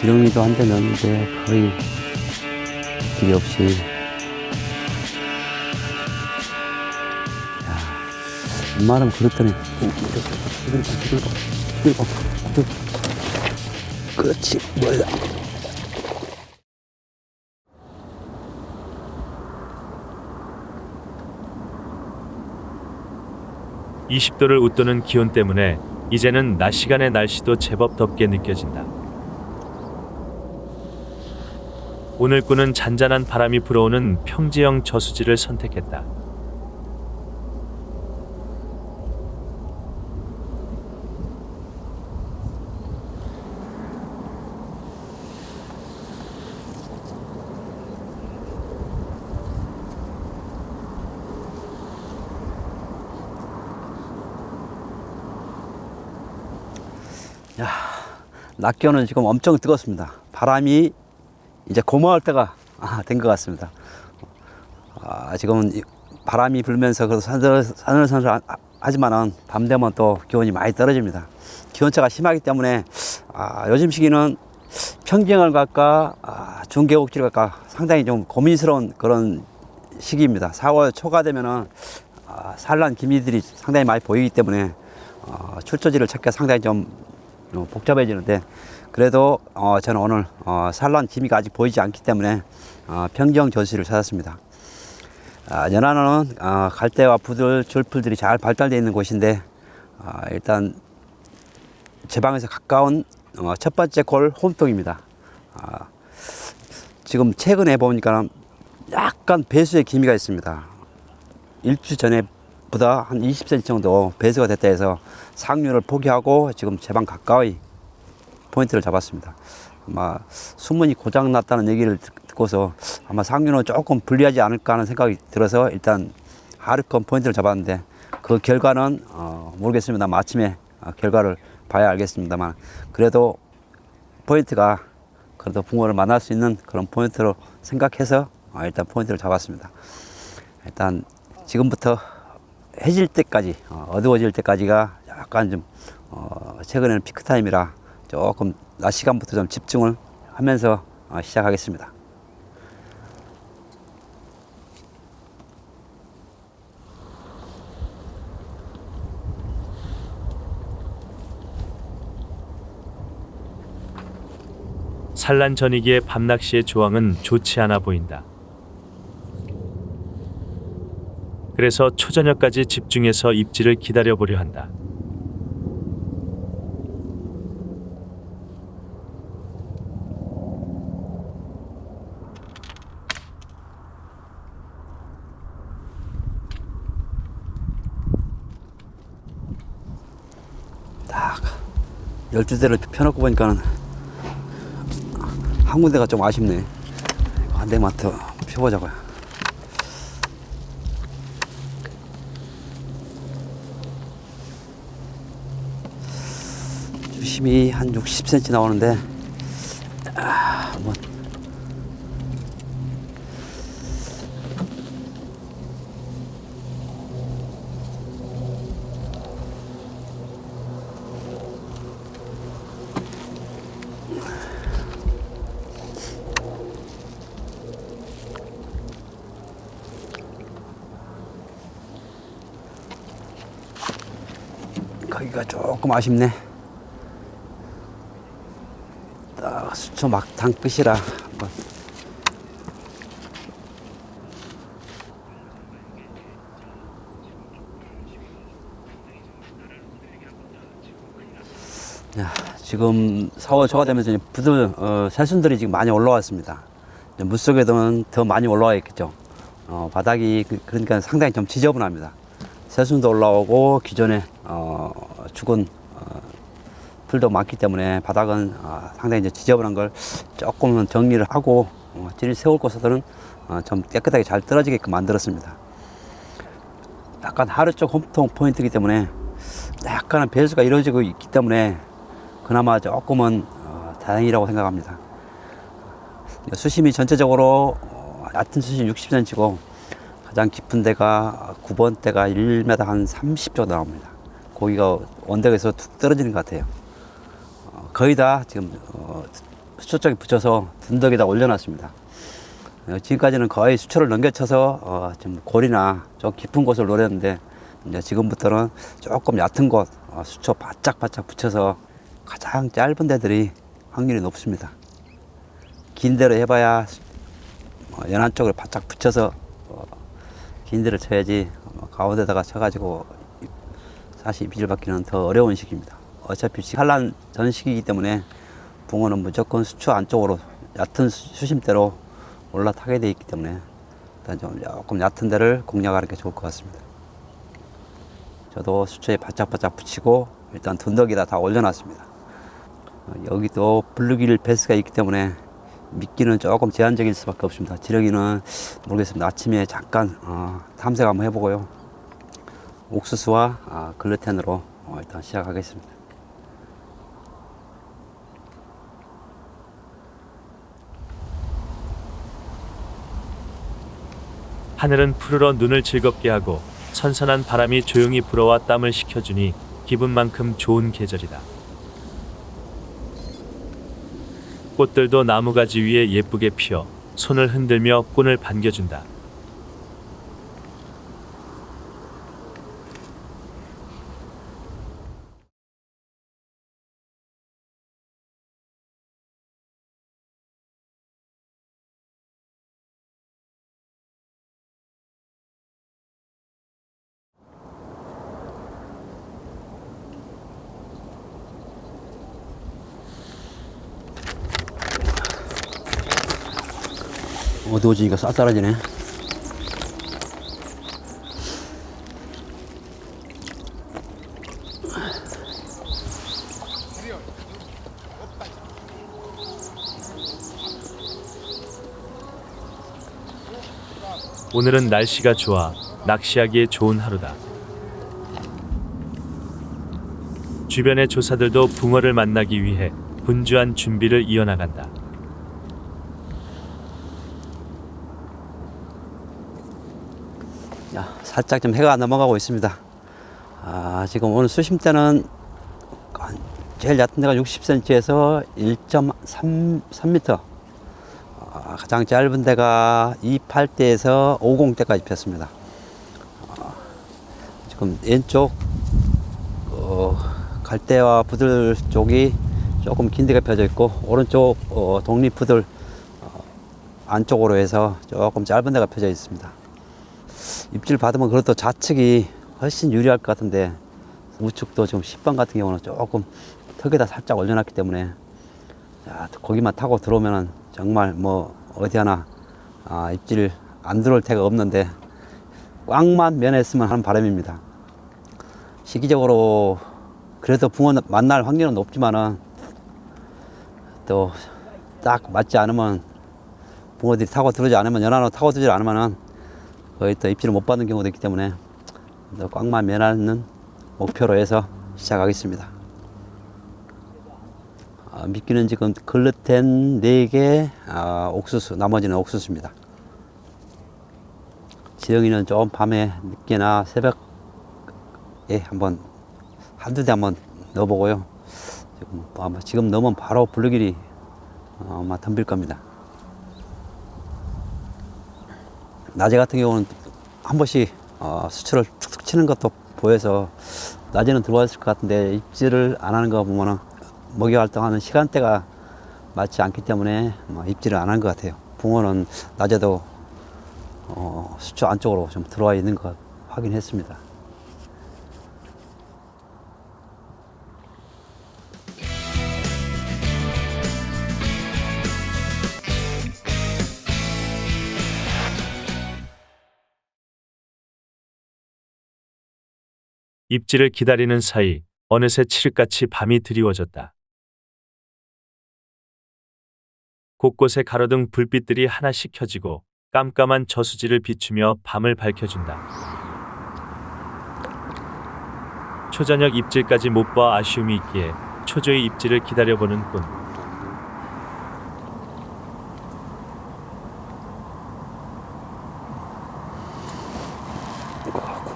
지렁이도 한 대 넣었는데 거의 길이 없이 야, 엄마는 그랬더니. 그렇지 뭐야 20도를 웃도는 기온 때문에 이제는 낮 시간의 날씨도 제법 덥게 느껴진다. 오늘 꾸는 잔잔한 바람이 불어오는 평지형 저수지를 선택했다. 낮 기온은 지금 엄청 뜨겁습니다. 바람이 이제 고마울 때가 아, 된 것 같습니다. 아, 지금은 이 바람이 불면서 그래도 산들, 산을산을 하지만은 밤 되면 또 기온이 많이 떨어집니다. 기온차가 심하기 때문에 아, 요즘 시기는 평경을 갈까 아, 중계곡지를 갈까 상당히 좀 고민스러운 그런 시기입니다. 4월 초가 되면은 아, 산란 기미들이 상당히 많이 보이기 때문에 어, 출처지를 찾기가 상당히 좀 어, 복잡해지는데 그래도 어, 저는 오늘 어, 산란 기미가 아직 보이지 않기 때문에 어, 평경 저수지를 찾았습니다. 아, 연안은 어, 갈대와 부들, 줄풀들이 잘 발달되어 있는 곳인데 아, 일단 제 방에서 가까운 어, 첫 번째 골 홈통입니다. 아, 지금 최근에 보니까 약간 배수의 기미가 있습니다. 일주 전에 보다 한 20cm 정도 배수가 됐다 해서 상류를 포기하고 지금 제 방 가까이 포인트를 잡았습니다. 아마 수문이 고장 났다는 얘기를 듣- 듣고서 아마 상류는 조금 불리하지 않을까 하는 생각이 들어서 일단 하루권 포인트를 잡았는데 그 결과는 어, 모르겠습니다. 아침에 어, 결과를 봐야 알겠습니다만 그래도 포인트가 그래도 붕어를 만날 수 있는 그런 포인트로 생각해서 어, 일단 포인트를 잡았습니다. 일단 지금부터 해질 때까지 어, 어두워질 때까지가 약간 좀 어, 최근에는 피크 타임이라 조금 낮 시간부터 좀 집중을 하면서 어, 시작하겠습니다. 산란 전이기의 밤낚시의 조항은 좋지 않아 보인다. 그래서 초저녁까지 집중해서 입질을 기다려 보려 한다. 12대를 펴놓고 보니까 한 군데가 좀 아쉽네. 아, 한대만 더 펴보자고요. 힘이 한 60cm 나오는데 조금 아쉽네. 딱 수초 막당 끝이라 한번 야, 지금 4월 초가 되면서 부들 어, 새순들이 지금 많이 올라왔습니다. 물속에는 더 많이 올라와 있겠죠. 어, 바닥이 그, 그러니까 상당히 좀 지저분합니다. 새순도 올라오고 기존에 어, 죽은 어, 풀도 많기 때문에 바닥은 어, 상당히 이제 지저분한 걸 조금은 정리를 하고 어, 질 세울 어, 좀 깨끗하게 잘 떨어지게끔 만들었습니다. 약간 하루 쪽 홈통 포인트이기 때문에 약간은 배수가 이루어지고 있기 때문에 그나마 조금은 어, 다행이라고 생각합니다. 수심이 전체적으로 어, 얕은 수심 60cm고 가장 깊은 데가 9번 대가 1m 한 30 정도 나옵니다. 고기가 언덕에서 툭 떨어지는 것 같아요. 어, 거의 다 지금 어, 수초 쪽에 붙여서 둔덕에다 올려놨습니다. 어, 지금까지는 거의 수초를 넘겨쳐서 어, 좀 골이나 좀 깊은 곳을 노렸는데 이제 지금부터는 조금 얕은 곳 어, 수초 바짝바짝 붙여서 가장 짧은 데들이 확률이 높습니다. 긴 데로 해봐야 어, 연안 쪽을 바짝 붙여서 어, 긴 데를 쳐야지 어, 가운데다가 쳐가지고 사실 입질 받기는 더 어려운 시기입니다. 어차피 산란 전 시기이기 때문에 붕어는 무조건 수초 안쪽으로 얕은 수- 수심대로 올라타게 돼 있기 때문에 일단 좀 조금 얕은 데를 공략하는 게 좋을 것 같습니다. 저도 수초에 바짝바짝 붙이고 일단 둔덕이다 다 올려놨습니다. 어, 여기도 블루길 베스가 있기 때문에 미끼는 조금 제한적일 수밖에 없습니다. 지렁이는 모르겠습니다. 아침에 잠깐 어, 탐색 한번 해보고요. 옥수수와 아, 글루텐으로 어, 일단 시작하겠습니다. 하늘은 푸르러 눈을 즐겁게 하고 선선한 바람이 조용히 불어와 땀을 식혀주니 기분만큼 좋은 계절이다. 꽃들도 나무가지 위에 예쁘게 피어 손을 흔들며 꾼을 반겨준다. 어두워지니까 싹 떨어지네. 오늘은 날씨가 좋아 낚시하기에 좋은 하루다. 주변의 조사들도 붕어를 만나기 위해 분주한 준비를 이어나간다. 야, 살짝 좀 해가 넘어가고 있습니다. 아, 지금 오늘 수심대는 한- 제일 얕은 데가 60cm에서 1.3 3m. 아, 가장 짧은 데가 28대에서 50대까지 폈습니다. 아, 지금 왼쪽 어, 갈대와 부들 쪽이 조금 긴 데가 펴져 있고 오른쪽 어, 독립 부들 어, 안쪽으로 해서 조금 짧은 데가 펴져 있습니다. 입질 받으면 그래도 좌측이 훨씬 유리할 것 같은데 우측도 지금 10번 같은 경우는 조금 턱에다 살짝 올려놨기 때문에 야, 거기만 타고 들어오면은 정말 뭐 어디 하나 아, 입질 안 들어올 데가 없는데 꽉만 면했으면 하는 바람입니다. 시기적으로 그래도 붕어 만날 확률은 높지만은 또 딱 맞지 않으면 붕어들이 타고 들어오지 않으면 연안으로 타고 들어오지 않으면은 거의 또 입질을 못 받는 경우도 있기 때문에 더 꽉만 면하는 목표로 해서 시작하겠습니다. 아, 미끼는 지금 글루텐 4개, 아, 옥수수, 나머지는 옥수수입니다. 지렁이는 좀 밤에 늦게나 새벽에 한번 한두 대 한번 넣어보고요. 지금 아마 지금 넣으면 바로 블루길이 어, 아마 덤빌 겁니다. 낮에 같은 경우는 한 번씩 어, 수출을 툭툭 치는 것도 보여서 낮에는 들어왔을 것 같은데 입질을 안 하는 거 보면은 먹이 활동하는 시간대가 맞지 않기 때문에 뭐 입질을 안 한 것 같아요. 붕어는 낮에도 어, 수초 안쪽으로 좀 들어와 있는 것 확인했습니다. 입질을 기다리는 사이 어느새 칠흑같이 밤이 드리워졌다. 곳곳에 가로등 불빛들이 하나씩 켜지고 깜깜한 저수지를 비추며 밤을 밝혀준다. 초저녁 입질까지 못 봐 아쉬움이 있기에 초조히 입질을 기다려보는 꾼.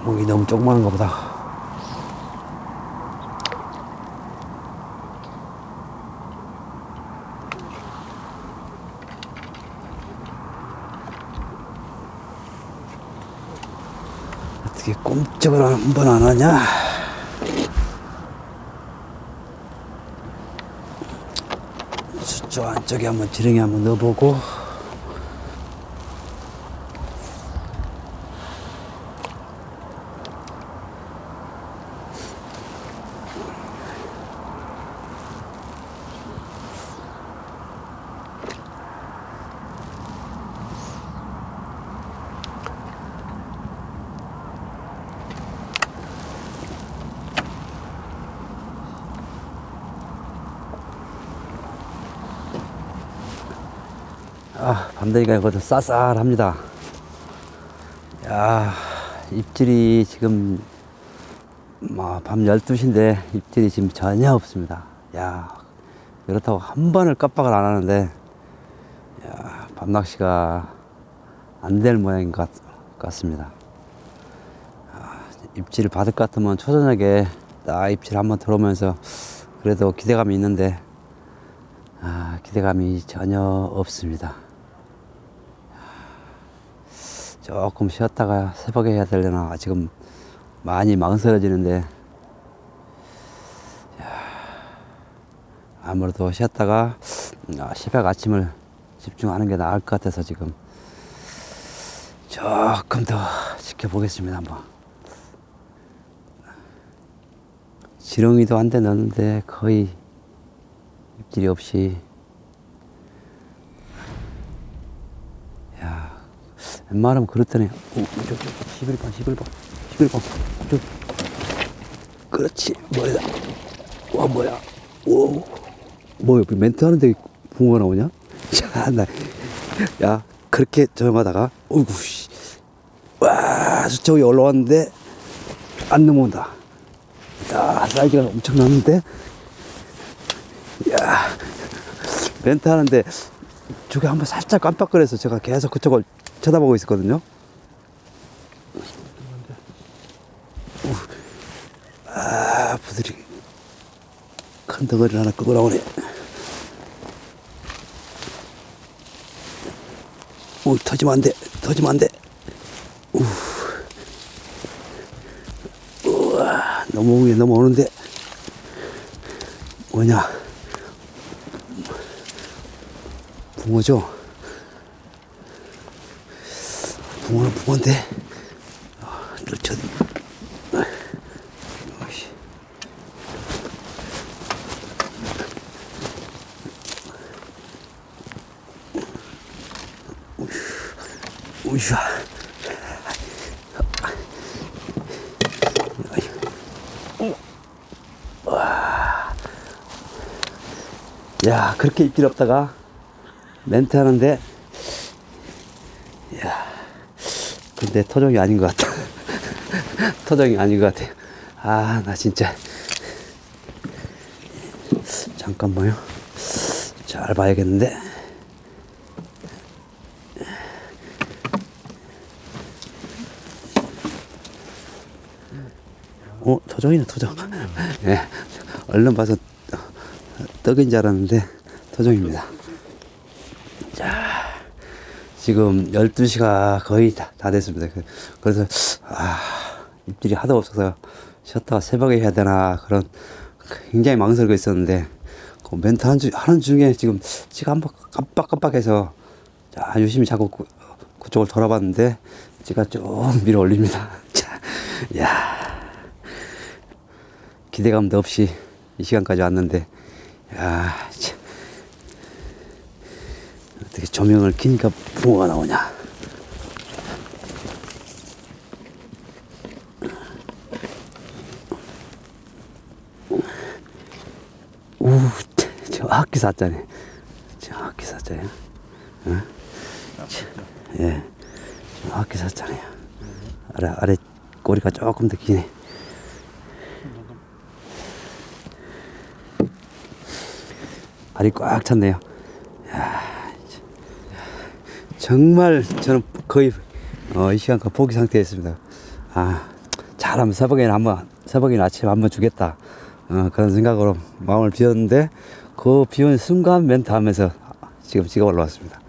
구멍이 너무 조그마한가 보다. 어떻게 꼼짝을 한번 안 하냐? 수조 안쪽에 한번 지렁이 한번 넣어보고 아, 밤 되니까 이것도 쌀쌀합니다. 야, 입질이 지금 뭐, 밤 12시인데 입질이 지금 전혀 없습니다. 야, 그렇다고 한 번을 깜빡을 안 하는데 야, 밤낚시가 안 될 모양인 것 같- 같습니다. 아, 입질을 받을 것 같으면 초저녁에 딱 입질 한번 들어오면서 그래도 기대감이 있는데 아, 기대감이 전혀 없습니다. 조금 쉬었다가 새벽에 해야 되려나 지금 많이 망설여지는데. 야, 아무래도 쉬었다가 아, 새벽 아침을 집중하는 게 나을 것 같아서 지금 조금 더 지켜보겠습니다 한번. 지렁이도 한 대 넣었는데 거의 입질이 없이 웬만하면 그렇다네. 오, 저기 11번 11번 11번 저 그렇지. 뭐야. 와 뭐야. 오. 뭐야 멘트 하는데 붕어가 나오냐? 야 나 야 그렇게 조용하다가 어이구 씨. 와 저쪽에 올라왔는데 안 넘어온다. 야 사이즈가 엄청 났는데? 야 멘트 하는데 저기 한번 살짝 깜빡거려서 제가 계속 그쪽을 쳐다보고 있었거든요. 우, 아 부들이 큰 덩어리를 하나 끄고 나오네. 오 터지면 안 돼. 터지면 안 돼. 우. 우와 넘어오게 넘어오는데 뭐냐? 붕어죠? 붕어는 붕어인데, 아. 어이씨. 우이샤. 야, 그렇게 입질 없다가 멘트 하는데, 야, 근데 토종이 아닌 것 같다. 토종이 아닌 것 같아. 아, 나 진짜. 잠깐만요. 잘 봐야겠는데. 어, 토종이네, 토종. 예. 얼른 봐서 떡인 줄 알았는데 토종입니다. 자, 지금 12시가 거의 다, 다 됐습니다. 그- 그래서, 아, 입질이 하도 없어서 쉬었다가 새벽에 해야 되나 그런 굉장히 망설이고 있었는데 그 멘트 하는, 주, 하는 중에 지금 지가 한번 깜빡깜빡해서 자, 유심히 자꾸 그, 그쪽을 돌아봤는데 지가 좀 밀어 올립니다. 자, 야 기대감도 없이 이 시간까지 왔는데 야 참. 어떻게 조명을 켜니까 붕어가 나오냐? 우 정확히 사자네. 정확히 사자야. 어? 예. 정확히 사자네요 아래 아래 꼬리가 조금 더 기네. 발이 꽉 찼네요. 정말 저는 거의 어, 이 시간까 포기 상태였습니다. 아, 잘하면 새벽에는 한번 새벽에는 아침에 한번 주겠다 어, 그런 생각으로 마음을 비웠는데 그 비운 순간 멘트 하면서 지금 지가 올라왔습니다.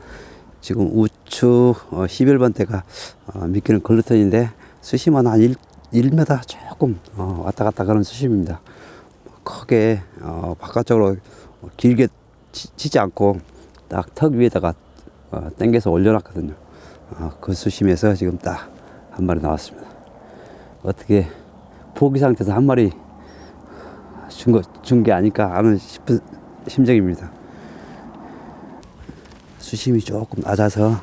지금 우측 어, 11번 대가 어, 미끼는 글루텐인데 수심은 한 1, 1m 조금 어, 왔다 갔다 그런 수심입니다. 크게 어, 바깥쪽으로 길게 치, 치지 않고 딱 턱 위에다가 어, 당겨서 올려놨거든요. 어, 그 수심에서 지금 딱 한 마리 나왔습니다. 어떻게 포기 상태에서 한 마리 준 거 준 게 아닐까 하는 싶은 심정입니다. 수심이 조금 낮아서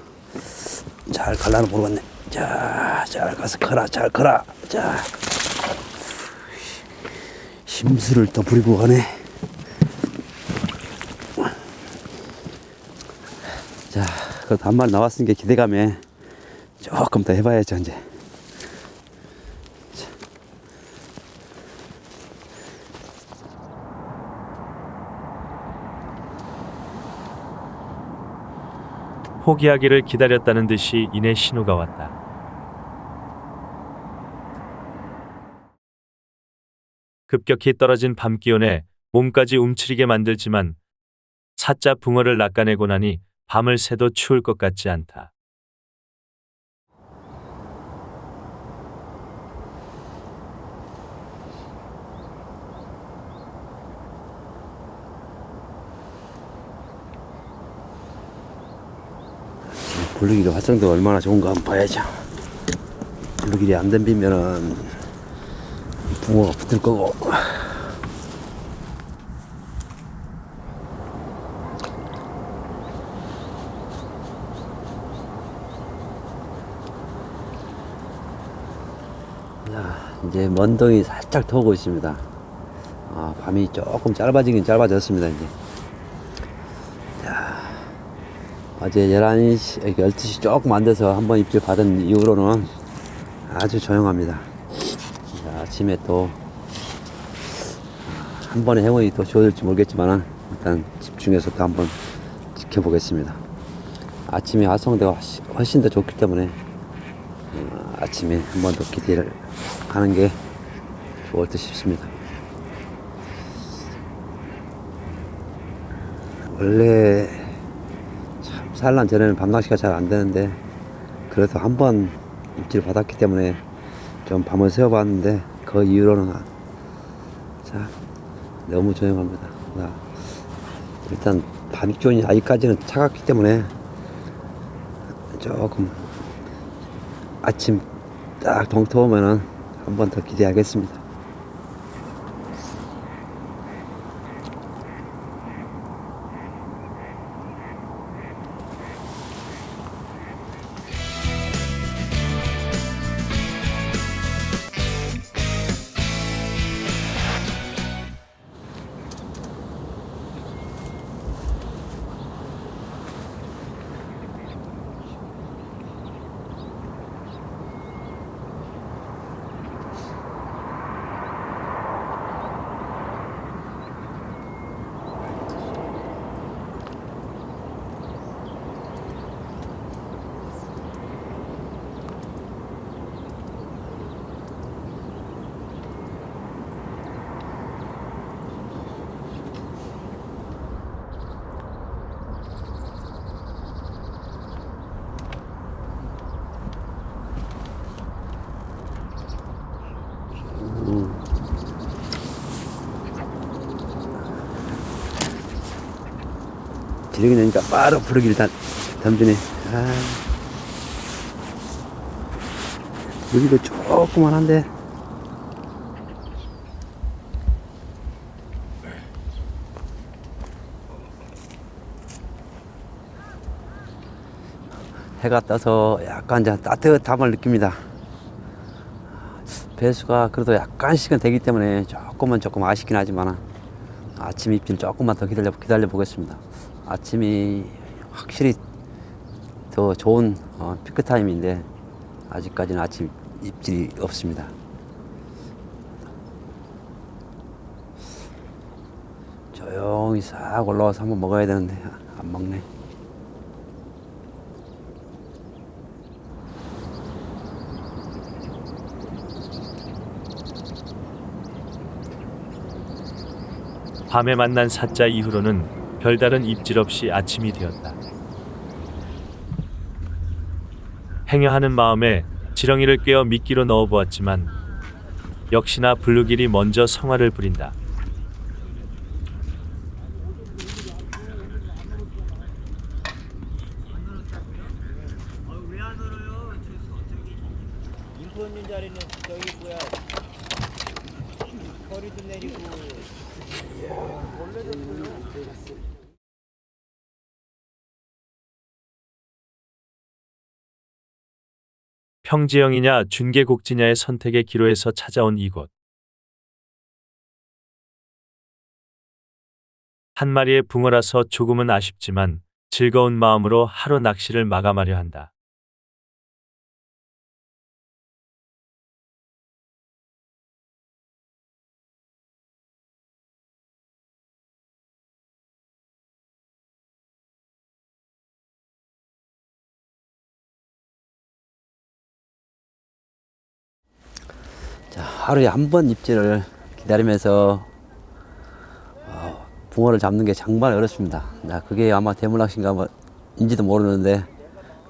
잘 갈라는 모르겠네. 자, 잘 가서 커라, 잘 커라. 자, 힘수를 또 부리고 가네. 자, 그래도 한 마리 나왔으니까 기대감에 조금 더 해봐야죠, 이제. 포기하기를 기다렸다는 듯이 이내 신호가 왔다. 급격히 떨어진 밤 기온에 몸까지 움츠리게 만들지만 사자 붕어를 낚아내고 나니 밤을 새도 추울 것 같지 않다. 블루길이 활성도가 얼마나 좋은가 한번 봐야죠. 블루길이 안 덤비면은 붕어가 붙을 거고. 자, 이제 먼동이 살짝 도고 있습니다. 아, 밤이 조금 짧아지긴 짧아졌습니다, 이제. 어제 11시, 12시 조금 안 돼서 한번 입질 받은 이후로는 아주 조용합니다. 자, 아침에 또, 한 번에 행운이 또 주어질지 모르겠지만, 일단 집중해서 또 한번 지켜보겠습니다. 아침에 훨씬- 훨씬 더 좋기 때문에, 어, 아침에 한 번 더 기대를 하는 게 좋을 듯 싶습니다. 원래 참 산란 전에는 밤낚시가 잘 안 되는데 그래도 한번 입질 받았기 때문에 좀 밤을 새워봤는데 그 이후로는 아- 자 너무 조용합니다. 나 일단 밤 기온이 아직까지는 차갑기 때문에 조금 아침 딱 동터 오면은 한 번 더 기대하겠습니다. 지르기 내니까 바로 부르기를 다 던지네. 아. 여기도 조그만 한데. 해가 떠서 약간 이제 따뜻함을 느낍니다. 배수가 그래도 약간씩은 되기 때문에 조금은 조금 아쉽긴 하지만 아침 입질 조금만 더 기다려 기다려 보겠습니다. 아침이 확실히 더 좋은 어, 피크 타임인데 아직까지는 아침 입질이 없습니다. 조용히 싹 올라와서 한번 먹어야 되는데 안 먹네. 밤에 만난 사자 이후로는 별다른 입질 없이 아침이 되었다. 행여하는 마음에 지렁이를 꿰어 미끼로 넣어 보았지만 역시나 블루길이 먼저 성화를 부린다. 인포 있는 자리는 저기 뭐야 거리도 내리고 평지형이냐 준계곡지냐의 선택의 기로에서 찾아온 이곳. 한 마리의 붕어라서 조금은 아쉽지만 즐거운 마음으로 하루 낚시를 마감하려 한다. 하루에 한 번 입질을 기다리면서 어, 붕어를 잡는 게 정말 어렵습니다. 자, 그게 아마 대물낚시인가 뭐인지도 모르는데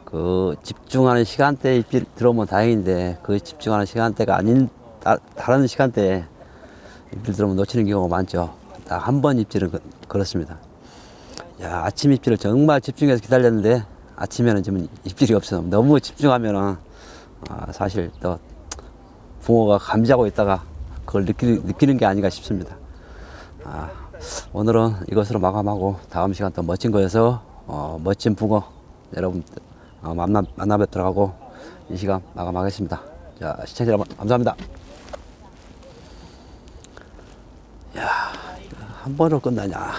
그 집중하는 시간대에 입질 들어오면 다행인데 그 집중하는 시간대가 아닌 따, 다른 시간대에 입질 들어오면 놓치는 경우가 많죠. 딱 한 번 입질은 그, 그렇습니다. 야, 아침 입질을 정말 집중해서 기다렸는데 아침에는 지금 입질이 없어. 너무 집중하면은 아, 사실 또 붕어가 감지하고 있다가 그걸 느끼, 느끼 는 게 아닌가 싶습니다. 아, 오늘은 이것으로 마감하고 다음 시간 또 멋진 거에서 어, 멋진 붕어 여러분 어, 만나, 만나 뵙도록 하고 이 시간 마감하겠습니다. 자, 시청자 여러분 감사합니다. 야, 한 번으로 끝나냐.